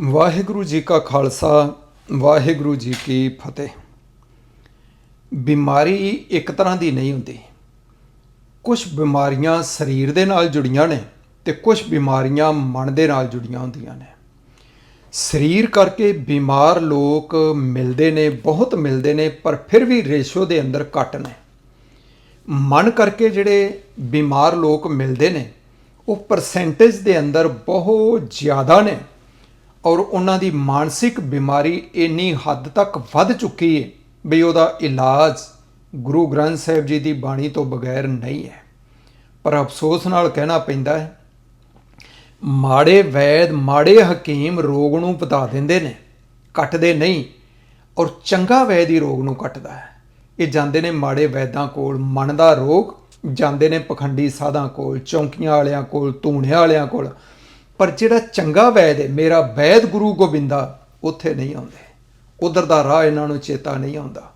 ਵਾਹਿਗੁਰੂ ਜੀ ਕਾ ਖਾਲਸਾ, ਵਾਹਿਗੁਰੂ ਜੀ ਕੀ ਫਤਿਹ। ਬਿਮਾਰੀ ਇੱਕ ਤਰ੍ਹਾਂ ਦੀ ਨਹੀਂ ਹੁੰਦੀ। ਕੁਝ ਬਿਮਾਰੀਆਂ ਸਰੀਰ ਦੇ ਨਾਲ ਜੁੜੀਆਂ ਨੇ ਤੇ ਕੁਝ ਬਿਮਾਰੀਆਂ ਮਨ ਦੇ ਨਾਲ ਜੁੜੀਆਂ ਹੁੰਦੀਆਂ ਨੇ। ਸਰੀਰ ਕਰਕੇ ਬਿਮਾਰ ਲੋਕ ਮਿਲਦੇ ਨੇ, ਬਹੁਤ ਮਿਲਦੇ ਨੇ, ਪਰ ਫਿਰ ਵੀ ਰੇਸ਼ੋ ਦੇ ਅੰਦਰ ਘੱਟ ਨੇ। ਮਨ ਕਰਕੇ ਜਿਹੜੇ ਬਿਮਾਰ ਲੋਕ ਮਿਲਦੇ ਨੇ, ਉਹ ਪਰਸੈਂਟੇਜ ਦੇ ਅੰਦਰ ਬਹੁਤ ਜ਼ਿਆਦਾ ਨੇ। ਔਰ ਉਹਨਾਂ ਦੀ ਮਾਨਸਿਕ ਬਿਮਾਰੀ ਇੰਨੀ ਹੱਦ ਤੱਕ ਵੱਧ ਚੁੱਕੀ ਹੈ ਵੀ ਉਹਦਾ ਇਲਾਜ ਗੁਰੂ ਗ੍ਰੰਥ ਸਾਹਿਬ ਜੀ ਦੀ ਬਾਣੀ ਤੋਂ ਬਗੈਰ ਨਹੀਂ ਹੈ। ਪਰ ਅਫਸੋਸ ਨਾਲ ਕਹਿਣਾ ਪੈਂਦਾ ਹੈ, ਮਾੜੇ ਵੈਦ, ਮਾੜੇ ਹਕੀਮ ਰੋਗ ਨੂੰ ਵਧਾ ਦਿੰਦੇ ਨੇ, ਕੱਟਦੇ ਨਹੀਂ ਔਰ ਚੰਗਾ ਵੈਦ ਹੀ ਰੋਗ ਨੂੰ ਕੱਟਦਾ ਹੈ। ਇਹ ਜਾਂਦੇ ਨੇ ਮਾੜੇ ਵੈਦਾਂ ਕੋਲ ਮਨ ਦਾ ਰੋਗ, ਜਾਂਦੇ ਨੇ ਪਖੰਡੀ ਸਾਧਾਂ ਕੋਲ, ਚੌਂਕੀਆਂ ਵਾਲਿਆਂ ਕੋਲ, ਧੂਣਿਆਂ ਵਾਲਿਆਂ ਕੋਲ ਪਰ ਜਿਹੜਾ ਚੰਗਾ ਵੈਦ ਹੈ, ਮੇਰਾ ਵੈਦ ਗੁਰੂ ਗੋਬਿੰਦਾ ਉੱਥੇ ਨਹੀਂ ਆਉਂਦੇ। ਉਧਰ ਦਾ ਰਾਹ ਇਹਨਾਂ ਨੂੰ ਚੇਤਾ ਨਹੀਂ ਆਉਂਦਾ।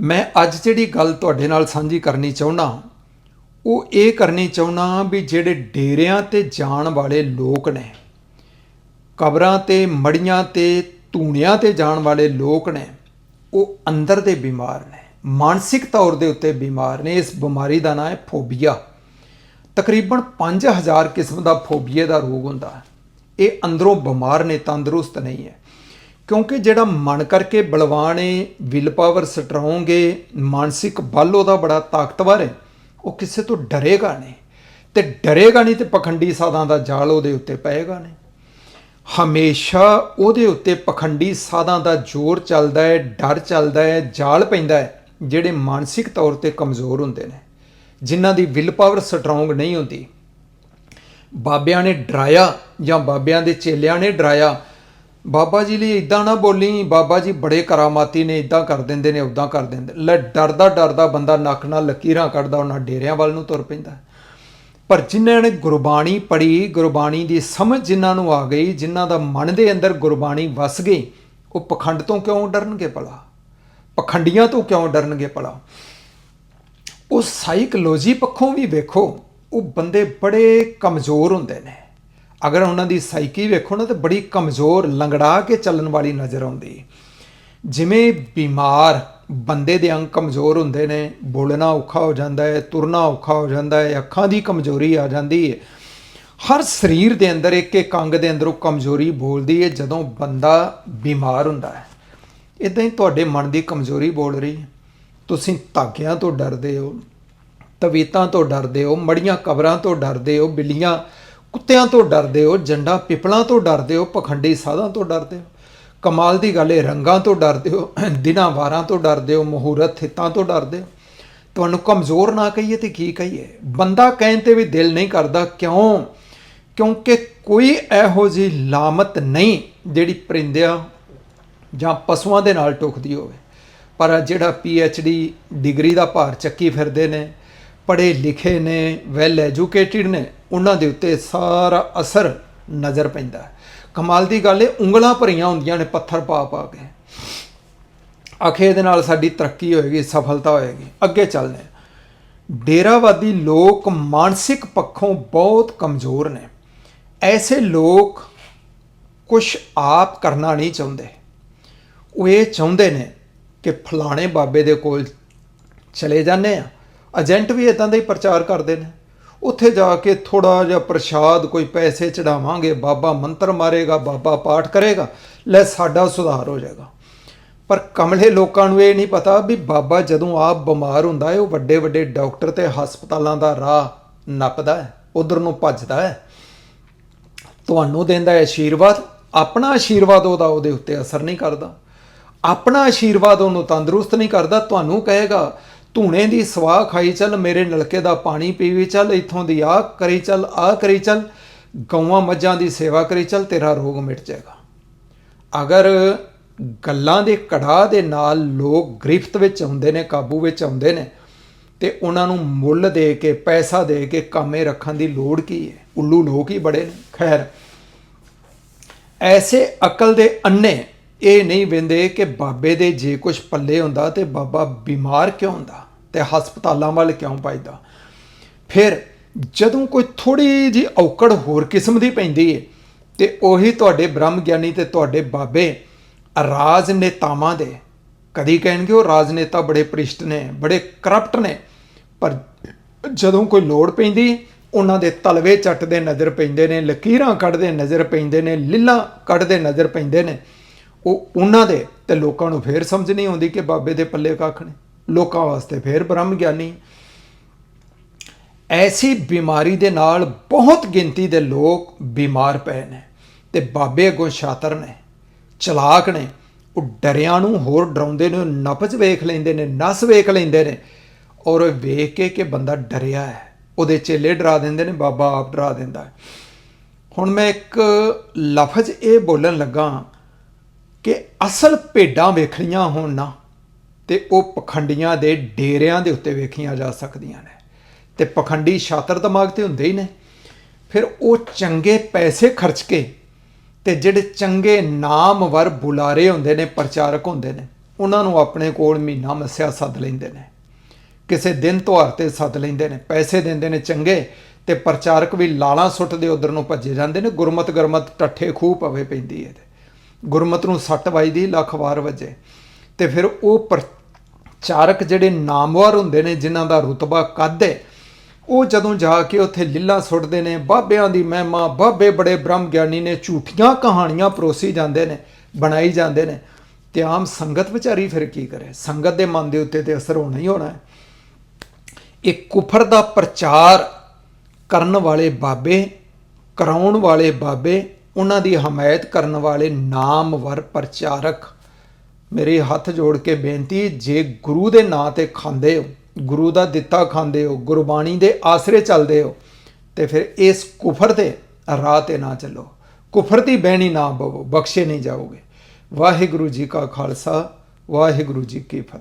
ਮੈਂ ਅੱਜ ਜਿਹੜੀ ਗੱਲ ਤੁਹਾਡੇ ਨਾਲ ਸਾਂਝੀ ਕਰਨੀ ਚਾਹੁੰਦਾ ਉਹ ਇਹ ਕਰਨੀ ਚਾਹੁੰਦਾ ਵੀ ਜਿਹੜੇ ਡੇਰਿਆਂ ਤੇ ਜਾਣ ਵਾਲੇ ਲੋਕ ਨੇ, ਕਬਰਾਂ ਤੇ, ਮੜੀਆਂ ਤੇ, ਧੂਣਿਆਂ ਤੇ ਜਾਣ ਵਾਲੇ ਲੋਕ ਨੇ, ਉਹ ਅੰਦਰ ਦੇ ਬਿਮਾਰ ਨੇ, ਮਾਨਸਿਕ ਤੌਰ ਦੇ ਉੱਤੇ ਬਿਮਾਰ ਨੇ। ਇਸ ਬਿਮਾਰੀ ਦਾ ਨਾਮ ਹੈ ਫੋਬੀਆ। ਤਕਰੀਬਨ 5000 ਕਿਸਮ ਦਾ ਫੋਬੀਆ ਦਾ ਰੋਗ ਹੁੰਦਾ ਹੈ। ਇਹ ਅੰਦਰੋਂ ਬਿਮਾਰ ਨੇ, ਤੰਦਰੁਸਤ ਨਹੀਂ ਹੈ। ਕਿਉਂਕਿ ਜਿਹੜਾ ਮਨ ਕਰਕੇ ਬਲਵਾਨ ਹੈ ਵਿਲ ਪਾਵਰ ਸਟਰੋਂਗ ਹੈ, ਮਾਨਸਿਕ ਬਲ ਉਹਦਾ ਬੜਾ ਤਾਕਤਵਰ ਹੈ, ਉਹ ਕਿਸੇ ਤੋਂ ਡਰੇਗਾ ਨਹੀਂ। ਤੇ ਡਰੇਗਾ ਨਹੀਂ ਤੇ ਪਖੰਡੀ ਸਾਧਾਂ ਦਾ ਜਾਲ ਉਹਦੇ ਉੱਤੇ ਪਏਗਾ ਨਹੀਂ। ਹਮੇਸ਼ਾ ਉਹਦੇ ਉੱਤੇ ਪਖੰਡੀ ਸਾਧਾਂ ਦਾ ਜ਼ੋਰ ਚੱਲਦਾ ਹੈ, ਡਰ ਚੱਲਦਾ ਹੈ, ਜਾਲ ਪੈਂਦਾ ਹੈ, ਜਿਹੜੇ ਮਾਨਸਿਕ ਤੌਰ ਤੇ ਕਮਜ਼ੋਰ ਹੁੰਦੇ ਨੇ। ਜਿਨ੍ਹਾਂ ਦੀ ਵਿਲ ਪਾਵਰ ਸਟਰੋਂਗ ਨਹੀਂ ਹੁੰਦੀ। ਬਾਬਿਆਂ ਨੇ ਡਰਾਇਆ ਜਾਂ ਬਾਬਿਆਂ ਦੇ ਚੇਲਿਆਂ ਨੇ ਡਰਾਇਆ। ਬਾਬਾ ਜੀ ਲਈ ਇਦਾਂ ਨਾ ਬੋਲੀ, ਬਾਬਾ ਜੀ ਬੜੇ ਕਰਾਮਾਤੀ ਨੇ ਇਦਾਂ ਕਰ ਦਿੰਦੇ ਨੇ ਉਦਾਂ ਕਰ ਦਿੰਦੇ। ਲੈ, ਡਰਦਾ ਡਰਦਾ ਬੰਦਾ ਨੱਕ ਨਾਲ ਲਕੀਰਾਂ ਕੱਢਦਾ, ਉਹਨਾਂ ਡੇਰਿਆਂ ਵੱਲ ਨੂੰ ਤੁਰ ਪੈਂਦਾ। ਪਰ ਜਿਨ੍ਹਾਂ ਨੇ ਗੁਰਬਾਣੀ ਪੜ੍ਹੀ, ਗੁਰਬਾਣੀ ਦੀ ਸਮਝ ਜਿਨ੍ਹਾਂ ਨੂੰ ਆ ਗਈ, ਜਿਨ੍ਹਾਂ ਦਾ ਮਨ ਦੇ ਅੰਦਰ ਗੁਰਬਾਣੀ ਵਸ ਗਈ, ਉਹ ਪਖੰਡ ਤੋਂ ਕਿਉਂ ਡਰਨਗੇ ਭਲਾ? ਪਖੰਡੀਆਂ ਤੋਂ ਕਿਉਂ ਡਰਨਗੇ ਭਲਾ? ਉਹ ਸਾਈਕੋਲੋਜੀ ਪੱਖੋਂ ਵੀ ਵੇਖੋ, ਉਹ ਬੰਦੇ ਬੜੇ ਕਮਜ਼ੋਰ ਹੁੰਦੇ ਨੇ। ਅਗਰ ਉਹਨਾਂ ਦੀ ਸਾਈਕੀ ਵੇਖੋ ਨਾ, ਤੇ ਬੜੀ ਕਮਜ਼ੋਰ, ਲੰਗੜਾ ਕੇ ਚੱਲਣ ਵਾਲੀ ਨਜ਼ਰ ਆਉਂਦੀ। ਜਿਵੇਂ ਬਿਮਾਰ ਬੰਦੇ ਦੇ ਅੰਗ ਕਮਜ਼ੋਰ ਹੁੰਦੇ ਨੇ, ਬੋਲਣਾ ਔਖਾ ਹੋ ਜਾਂਦਾ ਹੈ, ਤੁਰਨਾ ਔਖਾ ਹੋ ਜਾਂਦਾ ਹੈ, ਅੱਖਾਂ ਦੀ ਕਮਜ਼ੋਰੀ ਆ ਜਾਂਦੀ ਹੈ। ਹਰ ਸਰੀਰ ਦੇ ਅੰਦਰ, ਇੱਕ ਇੱਕ ਅੰਗ ਦੇ ਅੰਦਰ ਉਹ ਕਮਜ਼ੋਰੀ ਬੋਲਦੀ ਹੈ, ਜਦੋਂ ਬੰਦਾ ਬਿਮਾਰ ਹੁੰਦਾ ਹੈ। ਇਦਾਂ ਹੀ ਤੁਹਾਡੇ ਮਨ ਦੀ ਕਮਜ਼ੋਰੀ ਬੋਲ ਰਹੀ ਹੈ। ਤੁਸੀਂ ਧਾਗਿਆਂ ਤੋਂ ਡਰਦੇ ਹੋ, ਤਵੀਤਾਂ ਤੋਂ ਡਰਦੇ ਹੋ, ਮੜੀਆਂ ਕਬਰਾਂ ਤੋਂ ਡਰਦੇ ਹੋ, ਬਿੱਲੀਆਂ ਕੁੱਤਿਆਂ ਤੋਂ ਡਰਦੇ ਹੋ, ਜੰਡਾ ਪਿਪਲਾਂ ਤੋਂ ਡਰਦੇ ਹੋ, ਪਖੰਡੀ ਸਾਧਾਂ ਤੋਂ ਡਰਦੇ ਹੋ, ਕਮਾਲ ਦੀ ਗੱਲ ਹੈ ਰੰਗਾਂ ਤੋਂ ਡਰਦੇ ਹੋ, ਦਿਨਾਂ ਵਾਰਾਂ ਤੋਂ ਡਰਦੇ ਹੋ, ਮਹੂਰਤ ਹਿੱਤਾਂ ਤੋਂ ਡਰਦੇ ਹੋ। ਤੁਹਾਨੂੰ ਕਮਜ਼ੋਰ ਨਾ ਕਹੀਏ ਤੇ ਕੀ ਕਹੀਏ। ਬੰਦਾ ਕਹਿਣ ਤੇ ਵੀ ਦਿਲ ਨਹੀਂ ਕਰਦਾ ਕਿਉਂ? ਕਿਉਂਕਿ ਕੋਈ ਇਹੋ ਜਿਹੀ ਲਾਮਤ ਨਹੀਂ ਜਿਹੜੀ ਪਰਿੰਦਿਆਂ ਜਾਂ ਪਸ਼ੂਆਂ ਦੇ ਨਾਲ ਟੁਕਦੀ ਹੋਵੇ। ਪਰ ਜਿਹੜਾ ਪੀ ਐਚ ਡੀ ਡਿਗਰੀ ਦਾ ਭਾਰ ਚੱਕੀ ਫਿਰਦੇ ਨੇ, ਪੜ੍ਹੇ ਲਿਖੇ ਨੇ ਵੈਲ ਐਜੂਕੇਟਿਡ ਨੇ, ਉਹਨਾਂ ਦੇ ਉੱਤੇ ਸਾਰਾ ਅਸਰ ਨਜ਼ਰ ਪੈਂਦਾ ਕਮਾਲ ਦੀ ਗੱਲ ਹੈ ਉਂਗਲਾਂ ਭਰੀਆਂ ਹੁੰਦੀਆਂ ਨੇ, ਪੱਥਰ ਪਾ ਪਾ ਕੇ। ਆਖੇ ਦੇ ਨਾਲ ਸਾਡੀ ਤਰੱਕੀ ਹੋਏਗੀ, ਸਫਲਤਾ ਹੋਏਗੀ, ਅੱਗੇ ਚੱਲਦੇ ਹਾਂ। ਡੇਰਾਵਾਦੀ ਲੋਕ ਮਾਨਸਿਕ ਪੱਖੋਂ ਬਹੁਤ ਕਮਜ਼ੋਰ ਨੇ। ਐਸੇ ਲੋਕ ਕੁਝ ਆਪ ਕਰਨਾ ਨਹੀਂ ਚਾਹੁੰਦੇ। ਉਹ ਇਹ ਚਾਹੁੰਦੇ ਨੇ ਕਿ ਫਲਾਣੇ ਬਾਬੇ ਦੇ ਕੋਲ ਚਲੇ ਜਾਂਦੇ ਆ। ਏਜੰਟ ਵੀ ਇਦਾਂ ਦਾ ਹੀ ਪ੍ਰਚਾਰ ਕਰਦੇ ਨੇ। ਉੱਥੇ ਜਾ ਕੇ ਥੋੜਾ ਜਿਹਾ ਪ੍ਰਸ਼ਾਦ, ਕੋਈ ਪੈਸੇ ਚੜਾਵਾਂਗੇ ਬਾਬਾ ਮੰਤਰ ਮਾਰੇਗਾ, ਬਾਬਾ ਪਾਠ ਕਰੇਗਾ, ਲੈ ਸਾਡਾ ਸੁਧਾਰ ਹੋ ਜਾਏਗਾ। ਪਰ ਕਮਲੇ ਲੋਕਾਂ ਨੂੰ ਇਹ ਨਹੀਂ ਪਤਾ ਵੀ ਬਾਬਾ ਜਦੋਂ ਆਪ ਬਿਮਾਰ ਹੁੰਦਾ ਹੈ, ਉਹ ਵੱਡੇ ਵੱਡੇ ਡਾਕਟਰ ਤੇ ਹਸਪਤਾਲਾਂ ਦਾ ਰਾਹ ਨੱਪਦਾ ਹੈ, ਉਧਰ ਨੂੰ ਭੱਜਦਾ ਹੈ। ਤੁਹਾਨੂੰ ਦਿੰਦਾ ਹੈ ਆਸ਼ੀਰਵਾਦ ਆਪਣਾ ਆਸ਼ੀਰਵਾਦ ਉਹਦਾ ਉਹਦੇ ਉੱਤੇ ਅਸਰ ਨਹੀਂ ਕਰਦਾ। ਆਪਣਾ ਆਸ਼ੀਰਵਾਦ ਉਹਨੂੰ ਤੰਦਰੁਸਤ ਨਹੀਂ ਕਰਦਾ, ਤੁਹਾਨੂੰ ਕਹੇਗਾ, ਧੂਣੇ ਦੀ ਸਵਾਹ ਖਾਈ ਚੱਲ, ਮੇਰੇ ਨਲਕੇ ਦਾ ਪਾਣੀ ਪੀਵੀ ਚੱਲ, ਇੱਥੋਂ ਦੀ ਆਹ ਕਰੀ ਚੱਲ, ਆਹ ਕਰੀ ਚੱਲ, ਗਊਆਂ ਮੱਝਾਂ ਦੀ ਸੇਵਾ ਕਰੀ ਚੱਲ, ਤੇਰਾ ਰੋਗ ਮਿਟ ਜਾਏਗਾ। ਅਗਰ ਗੱਲਾਂ ਦੇ ਕੜਾ ਦੇ ਨਾਲ ਲੋਕ ਗ੍ਰਿਫਤ ਵਿੱਚ ਆਉਂਦੇ ਨੇ, ਕਾਬੂ ਵਿੱਚ ਆਉਂਦੇ ਨੇ, ਤੇ ਉਹਨਾਂ ਨੂੰ ਮੁੱਲ ਦੇ ਕੇ, ਪੈਸਾ ਦੇ ਕੇ ਕਾਮੇ ਰੱਖਣ ਦੀ ਲੋੜ ਕੀ ਹੈ? ਉੱਲੂ ਲੋਕ ਹੀ ਬੜੇ ਨੇ। ਖੈਰ, ਐਸੇ ਅਕਲ ਦੇ ਅੰਨੇ ਇਹ ਨਹੀਂ ਵਿੰਦੇ ਕਿ ਬਾਬੇ ਦੇ ਜੇ ਕੁਝ ਪੱਲੇ ਹੁੰਦਾ ਤੇ ਬਾਬਾ ਬਿਮਾਰ ਕਿਉਂ ਹੁੰਦਾ ਤੇ ਹਸਪਤਾਲਾਂ ਵੱਲ ਕਿਉਂ ਭਜਦਾ? ਫਿਰ ਜਦੋਂ ਕੋਈ ਥੋੜੀ ਜੀ ਔਕੜ ਹੋਰ ਕਿਸਮ ਦੀ ਪੈਂਦੀ ਹੈ ਤੇ ਉਹੀ ਤੁਹਾਡੇ ਬ੍ਰਹਮ ਗਿਆਨੀ ਤੇ ਤੁਹਾਡੇ ਬਾਬੇ ਰਾਜਨੇਤਾਵਾਂ ਦੇ, ਕਦੀ ਕਹਿਣਗੇ ਉਹ ਰਾਜਨੇਤਾ ਬੜੇ ਭ੍ਰਿਸ਼ਟ ਨੇ, ਬੜੇ ਕਰਪਟ ਨੇ, ਪਰ ਜਦੋਂ ਕੋਈ ਲੋੜ ਪੈਂਦੀ, ਉਹਨਾਂ ਦੇ ਤਲਵੇ ਚੱਟਦੇ ਨਜ਼ਰ ਪੈਂਦੇ ਨੇ, ਲਕੀਰਾਂ ਕੱਢਦੇ ਨਜ਼ਰ ਪੈਂਦੇ ਨੇ, ਲਿੱਲਾਂ ਕੱਢਦੇ ਨਜ਼ਰ ਪੈਂਦੇ ਨੇ ਉਹ ਉਹਨਾਂ ਦੇ ਤੇ ਲੋਕਾਂ ਨੂੰ ਫੇਰ ਸਮਝ ਨਹੀਂ ਆਉਂਦੀ ਕਿ ਬਾਬੇ ਦੇ ਪੱਲੇ ਕੱਖ ਨੇ। ਲੋਕਾਂ ਵਾਸਤੇ ਫੇਰ ਬ੍ਰਹਮ ਗਿਆਨੀ। ਐਸੀ ਬਿਮਾਰੀ ਦੇ ਨਾਲ ਬਹੁਤ ਗਿਣਤੀ ਦੇ ਲੋਕ ਬਿਮਾਰ ਪਏ ਨੇ ਤੇ ਬਾਬੇ ਅੱਗੋਂ ਸ਼ਾਤਰ ਨੇ, ਚਲਾਕ ਨੇ। ਉਹ ਡਰਿਆਂ ਨੂੰ ਹੋਰ ਡਰਾਉਂਦੇ ਨੇ ਉਹ ਨਪਜ ਵੇਖ ਲੈਂਦੇ ਨੇ, ਨਸ ਵੇਖ ਲੈਂਦੇ ਨੇ ਔਰ ਵੇਖ ਕੇ ਕਿ ਬੰਦਾ ਡਰਿਆ ਹੈ। ਉਹਦੇ ਚੇਲੇ ਡਰਾ ਦਿੰਦੇ ਨੇ, ਬਾਬਾ ਆਪ ਡਰਾ ਦਿੰਦਾ ਹੁਣ ਮੈਂ ਇੱਕ ਲਫ਼ਜ਼ ਇਹ ਬੋਲਣ ਲੱਗਾ ਕਿ ਅਸਲ ਭੇਡਾਂ ਵੇਖਣੀਆਂ ਹੋਣ ਨਾ, ਤੇ ਉਹ ਪਖੰਡੀਆਂ ਦੇ ਡੇਰਿਆਂ ਦੇ ਉੱਤੇ ਵੇਖੀਆਂ ਜਾ ਸਕਦੀਆਂ ਨੇ। ਤੇ ਪਖੰਡੀ ਸ਼ਾਤਰ ਦਿਮਾਗ ਤੇ ਹੁੰਦੇ ਹੀ ਨੇ। ਫਿਰ ਉਹ ਚੰਗੇ ਪੈਸੇ ਖਰਚ ਕੇ ਤੇ ਜਿਹੜੇ ਚੰਗੇ ਨਾਮਵਰ ਬੁਲਾਰੇ ਹੁੰਦੇ ਨੇ, ਪ੍ਰਚਾਰਕ ਹੁੰਦੇ ਨੇ, ਉਹਨਾਂ ਨੂੰ ਆਪਣੇ ਕੋਲ ਮਹੀਨਾ ਮੱਸਿਆ ਸੱਦ ਲੈਂਦੇ ਨੇ। ਕਿਸੇ ਦਿਨ ਤਿਉਹਾਰ ਤੇ ਸੱਦ ਲੈਂਦੇ ਨੇ, ਪੈਸੇ ਦਿੰਦੇ ਨੇ ਚੰਗੇ ਤੇ ਪ੍ਰਚਾਰਕ ਵੀ ਲਾਲਾਂ ਸੁੱਟਦੇ ਉਧਰ ਨੂੰ ਭੱਜੇ ਜਾਂਦੇ ਨੇ ਗੁਰਮਤ ਗਰਮਤ ਟੱਠੇ ਖੂਹ ਪਵੇ ਪੈਂਦੀ ਹੈ ਤੇ ਗੁਰਮਤ ਨੂੰ ਸੱਟ ਵੱਜਦੀ, ਲੱਖ ਵਾਰ ਵੱਜੇ। ਤੇ ਫਿਰ ਉਹ ਪ੍ਰਚਾਰਕ ਜਿਹੜੇ ਨਾਮਵਰ ਹੁੰਦੇ ਨੇ, ਜਿਨ੍ਹਾਂ ਦਾ ਰੁਤਬਾ ਕੱਦ ਹੈ ਉਹ ਜਦੋਂ ਜਾ ਕੇ ਉੱਥੇ ਲਿੱਲਾ ਸੁੱਟਦੇ ਨੇ, ਬਾਬਿਆਂ ਦੀ ਮਹਿਮਾ, ਬਾਬੇ ਬੜੇ ਬ੍ਰਹਮ ਗਿਆਨੀ ਨੇ, ਝੂਠੀਆਂ ਕਹਾਣੀਆਂ ਪਰੋਸੀ ਜਾਂਦੇ ਨੇ, ਬਣਾਈ ਜਾਂਦੇ ਨੇ, ਤੇ ਆਮ ਸੰਗਤ ਵਿਚਾਰੀ ਫਿਰ ਕੀ ਕਰੇ? ਸੰਗਤ ਦੇ ਮਨ ਦੇ ਉੱਤੇ ਤੇ ਅਸਰ ਹੋਣਾ ਹੀ ਹੋਣਾ ਹੈ ਇਹ ਕੁਫਰ ਦਾ ਪ੍ਰਚਾਰ ਕਰਨ ਵਾਲੇ ਬਾਬੇ, ਕਰਾਉਣ ਵਾਲੇ ਬਾਬੇ ਉਹਨਾਂ ਦੀ ਹਮਾਇਤ ਕਰਨ ਵਾਲੇ ਨਾਮਵਰ ਪ੍ਰਚਾਰਕ। ਮੇਰੇ ਹੱਥ ਜੋੜ ਕੇ ਬੇਨਤੀ, ਜੇ ਗੁਰੂ ਦੇ ਨਾਂ ਤੇ ਖਾਂਦੇ ਹੋ, ਗੁਰੂ ਦਾ ਦਿੱਤਾ ਖਾਂਦੇ ਹੋ, ਗੁਰਬਾਣੀ ਦੇ ਆਸਰੇ ਚੱਲਦੇ ਹੋ, ਤੇ ਫਿਰ ਇਸ ਕੁਫਰ ਤੇ ਰਾਹ ਤੇ ਨਾ ਚੱਲੋ। ਕੁਫਰ ਦੀ ਬਹਿਣੀ ਨਾ ਬਵੋ, ਬਖਸ਼ੇ ਨਹੀਂ ਜਾਓਗੇ। ਵਾਹਿਗੁਰੂ ਜੀ ਕਾ ਖਾਲਸਾ, ਵਾਹਿਗੁਰੂ ਜੀ ਕੀ ਫਤਿਹ।